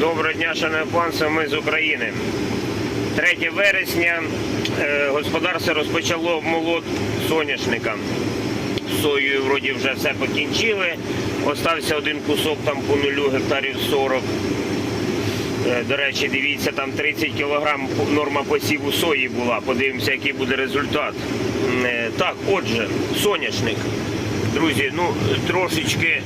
Доброго дня, шановне панство, ми з України. 3 вересня е, господарство розпочало обмолот соняшника. З Соєю вроді вже все покінчили. Остався один кусок там по нулю гектарів 40. Е, До речі, дивіться, там 30 кг норма посіву сої була. Подивимося, який буде результат. Е, Так, отже, соняшник. Друзі, ну трошечки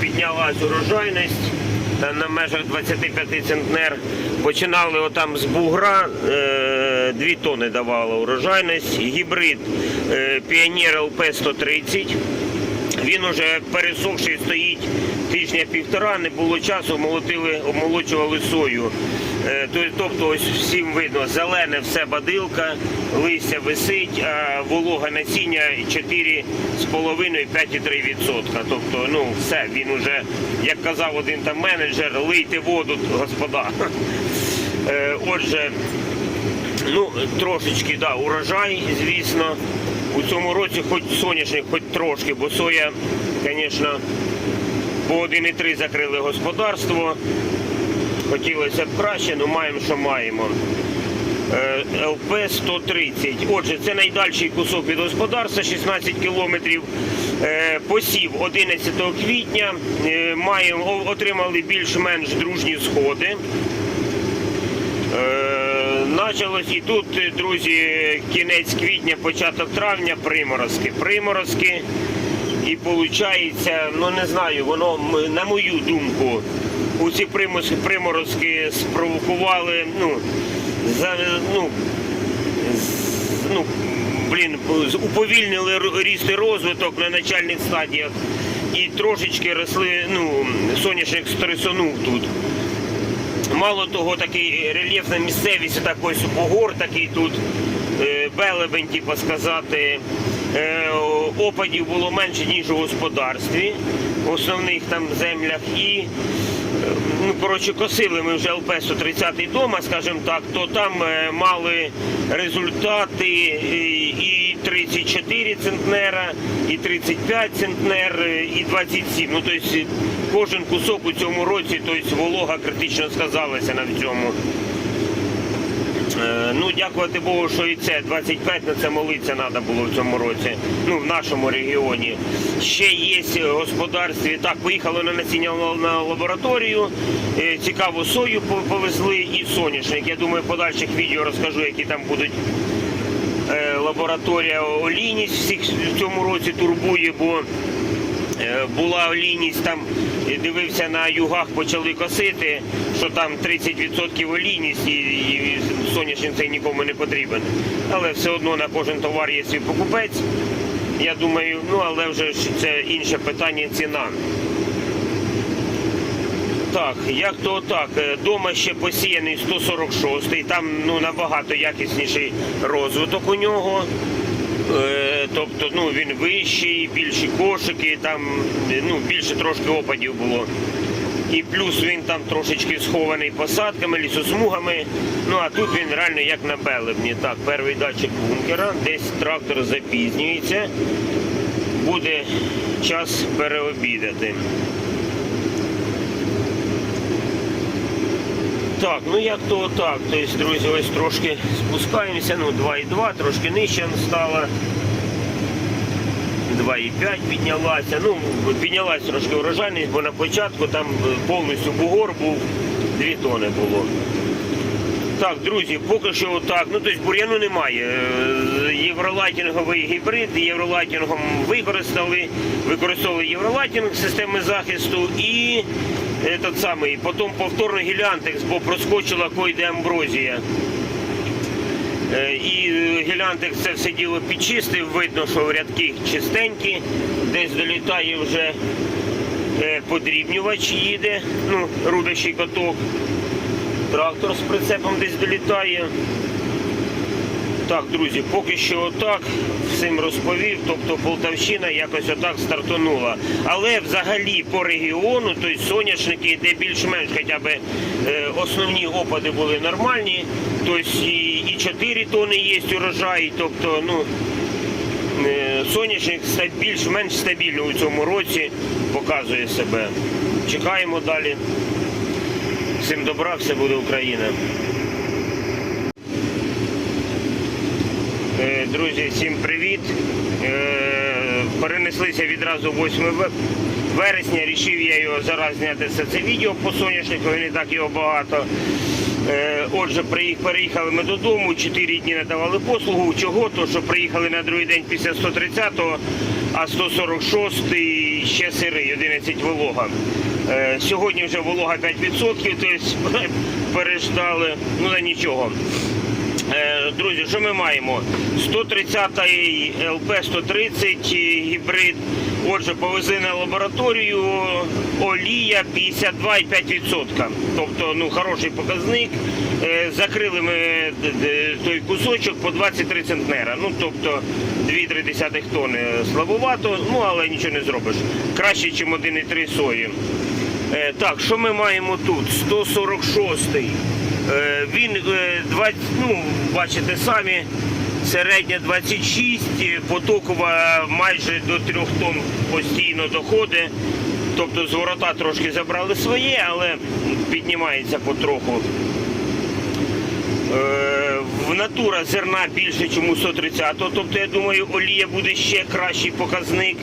піднялась урожайність на межах 25 центнер. Починали отам з бугра, 2 тони давала урожайність. Гібрид е, Піонер ЛП 130. Він уже пересохший стоїть тижня півтора, не було часу, молотили, обмолочували сою. Е, то- Тобто ось всім видно, зелене все бадилка, листя висить, а волога насіння 4,5-5,3%. Тобто, ну все, він уже, як казав один там менеджер, лийте воду, господа. Е, Отже, Ну, трошечки, да, урожай, звісно. У цьому році хоч соняшник, хоч трошки, бо соя, звісно, по 1,3 закрили господарство. Хотілося б краще, але маємо, що маємо. Е, ЛП 130. Отже, це найдальший кусок від господарства, 16 кілометрів. Е, Посів 11 квітня. Е, Маємо, отримали більш-менш дружні сходи. Началось і тут, друзі, кінець квітня, початок травня, приморозки. Приморозки. І виходить, ну не знаю, воно, на мою думку, у ці приморозки, приморозки спровокували, ну, за, ну, з- ну, блін, уповільнили ріст і розвиток на начальних стадіях. І трошечки росли, ну, соняшник стресонув тут. Мало того, такий рельєфна місцевість, так ось бугор такий тут, е, белебень, типу сказати. Е, Опадів було менше, ніж у господарстві, в основних там землях. І, ну, коротше, косили ми вже ЛП-130 дома, скажімо так, то там е, мали результати е, і 34 центнера, і 35 центнер, е, і 27. Ну, тобто кожен кусок у цьому році, тобто волога критично сказалася на цьому. Е, Ну, дякувати Богу, що і це 25 на це молитися треба було в цьому році. Ну, в нашому регіоні. Ще є в господарстві. Так, поїхали на насіння на лабораторію. Е, Цікаву сою повезли і соняшник. Я думаю, в подальших відео розкажу, які там будуть е, лабораторія олійність всіх в цьому році турбує, бо Е, була олійність там, і дивився на югах, почали косити, що там 30% олійність і, соняшник цей нікому не потрібен. Але все одно на кожен товар є свій покупець. Я думаю, ну але вже це інше питання ціна. Так, як то так, е, дома ще посіяний 146-й, там ну, набагато якісніший розвиток у нього. Е, Тобто ну, він вищий, більші кошики, там е, ну, більше трошки опадів було. І плюс він там трошечки схований посадками, лісосмугами. Ну а тут він реально як на белебні. Так, перший датчик бункера, десь трактор запізнюється. Буде час переобідати. Так, ну як то так. Тобто, друзі, ось трошки спускаємося, ну 2,2, трошки нижче стало. 2,5 піднялася. Ну, піднялася трошки урожайність, бо на початку там е, повністю бугор був, 2 тони було. Так, друзі, поки що так. Ну, тобто бур'яну немає. Е, Євролайтінговий гібрид, євролайтінгом використали, використовували євролайтінг системи захисту і этот самий, потім повторно гілянтекс, бо проскочила койде амброзія. І е, гілянтекс це все діло підчистив, видно, що рядки чистенькі, десь долітає вже е, подрібнювач їде, ну, рубящий каток. Трактор з прицепом десь долітає. Так, друзі, поки що отак всім розповів. Тобто Полтавщина якось отак стартанула. Але взагалі по регіону, тобто соняшники, де більш-менш хоча б е, основні опади були нормальні. Тобто і, і 4 тони є урожай, тобто, ну. е, Соняшник більш-менш стабільно у цьому році показує себе. Чекаємо далі. Всім добра, все буде Україна. Е, Друзі, всім привіт. Е, Перенеслися відразу 8 вересня. Рішив я його зараз зняти все це відео по соняшнику, не так його багато. Е, Отже, переїхали ми додому, 4 дні надавали послугу. Чого? То що приїхали на другий день після 130-го, а 146-й ще сирий, 11 волога. Е, Сьогодні вже волога 5%, тобто переждали, ну да нічого. Е, Друзі, що ми маємо? 130-й ЛП 130 гібрид. Отже, повезли на лабораторію олія 52,5%. Тобто, ну, хороший показник. Е, Закрили ми той кусочок по 23 центнера. Ну, тобто 2,3 тонни слабовато, ну але нічого не зробиш. Краще, ніж 1,3 сої. Е, Так, що ми маємо тут? 146-й. Е, Він е, 20, ну, бачите самі, середня 26, е, потокова майже до 3 тонн постійно доходить. Тобто з ворота трошки забрали своє, але піднімається потроху. Е, В натура зерна більше, ніж у 130 Тобто, я думаю, олія буде ще кращий показник.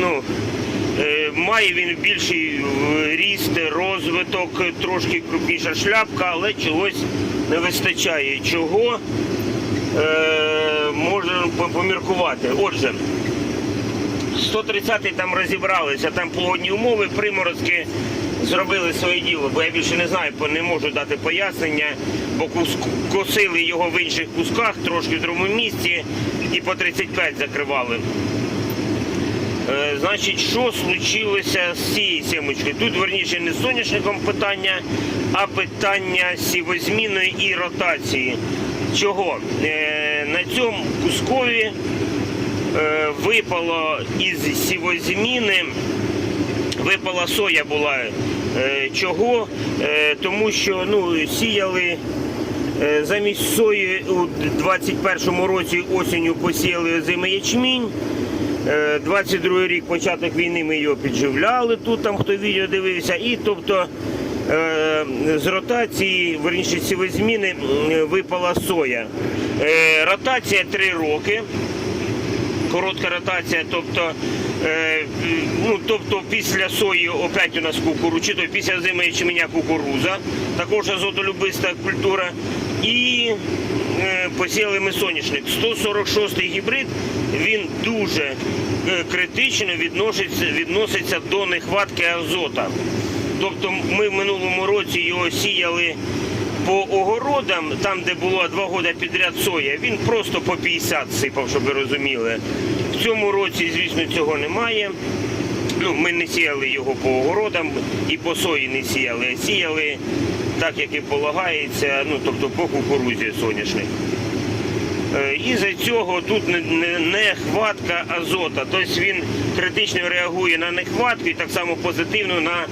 Ну, має він більший е, ріст, розвиток, трошки крупніша шляпка, але чогось не вистачає. Чого е, можна поміркувати. Отже, 130-й там розібралися, там погодні умови, приморозки зробили своє діло, бо я більше не знаю, не можу дати пояснення, бо косили його в інших кусках, трошки в другому місці і по 35 закривали. Е, Значить, що случилося з цією сімочкою? Тут, верніше, не соняшником питання, а питання сівозміни і ротації. Чого? Е, На цьому кускові е, випало із сівозміни, випала соя була. Чого? Тому що ну, сіяли замість сої у 21-му році осінню посіяли озимий ячмінь. Е, 22 рік початок війни ми його підживляли тут, там хто відео дивився, і тобто е, з ротації, верніше сівозміни, м, випала соя. Е, Ротація 3 роки коротка ротація, тобто, е, ну, тобто після сої опять у нас кукуру, чи то після зими ячменя кукуруза, також азотолюбиста культура. І е, посіяли ми соняшник. 146-й гібрид, він дуже е, критично відноситься, відноситься до нехватки азота. Тобто ми в минулому році його сіяли по огородам, там, де було два роки підряд соя, він просто по 50 сипав, щоб ви розуміли. В цьому році, звісно, цього немає. Ну, ми не сіяли його по огородам і по сої не сіяли, а сіяли так, як і полагається, ну тобто по кукурузі соняшник. Е, І за цього тут не- не- нехватка азота. Тобто він критично реагує на нехватку і так само позитивно на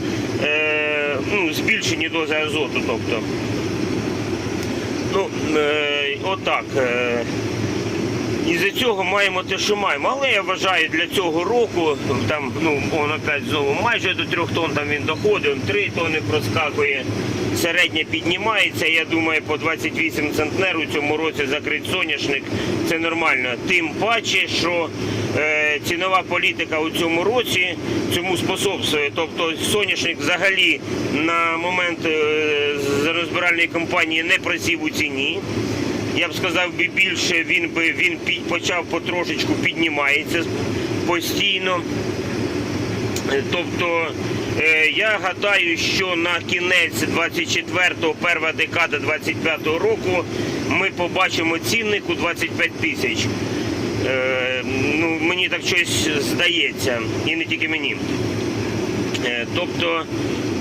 е, ну, збільшені дози азоту. Тобто. Ну, е, отак. І за цього маємо те, що маємо. Але я вважаю, для цього року, там, ну, он опять знову майже до трьох тонн там він доходить, три тонни проскакує, середня піднімається. Я думаю, по 28 центнер у цьому році закрить соняшник. Це нормально. Тим паче, що е, цінова політика у цьому році цьому способствує. Тобто соняшник взагалі на момент е, розбиральної кампанії не просів у ціні я б сказав би більше, він би він почав потрошечку піднімається постійно. Тобто е, я гадаю, що на кінець 24-го, перша декада 25-го року ми побачимо цінник у 25 тисяч. Е, ну, мені так щось здається, і не тільки мені. Е, Тобто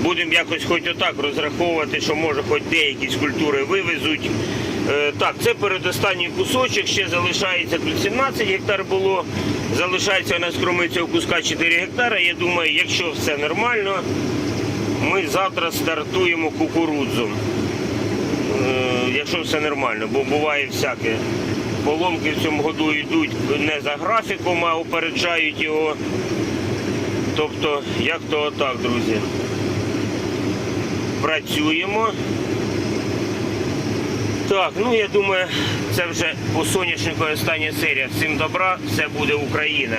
будемо якось хоч отак розраховувати, що може хоч деякі культури вивезуть. Е, Так, це передостанній кусочок, ще залишається тут 17 гектар було. Залишається у нас кроме цього куска 4 гектара. Я думаю, якщо все нормально, ми завтра стартуємо кукурудзу. Е, Якщо все нормально, бо буває всяке. Поломки в цьому году йдуть не за графіком, а опереджають його. Тобто, як то отак, друзі. працюємо. Так, ну я думаю, це вже по соняшнику остання серія. Всім добра, все буде Україна.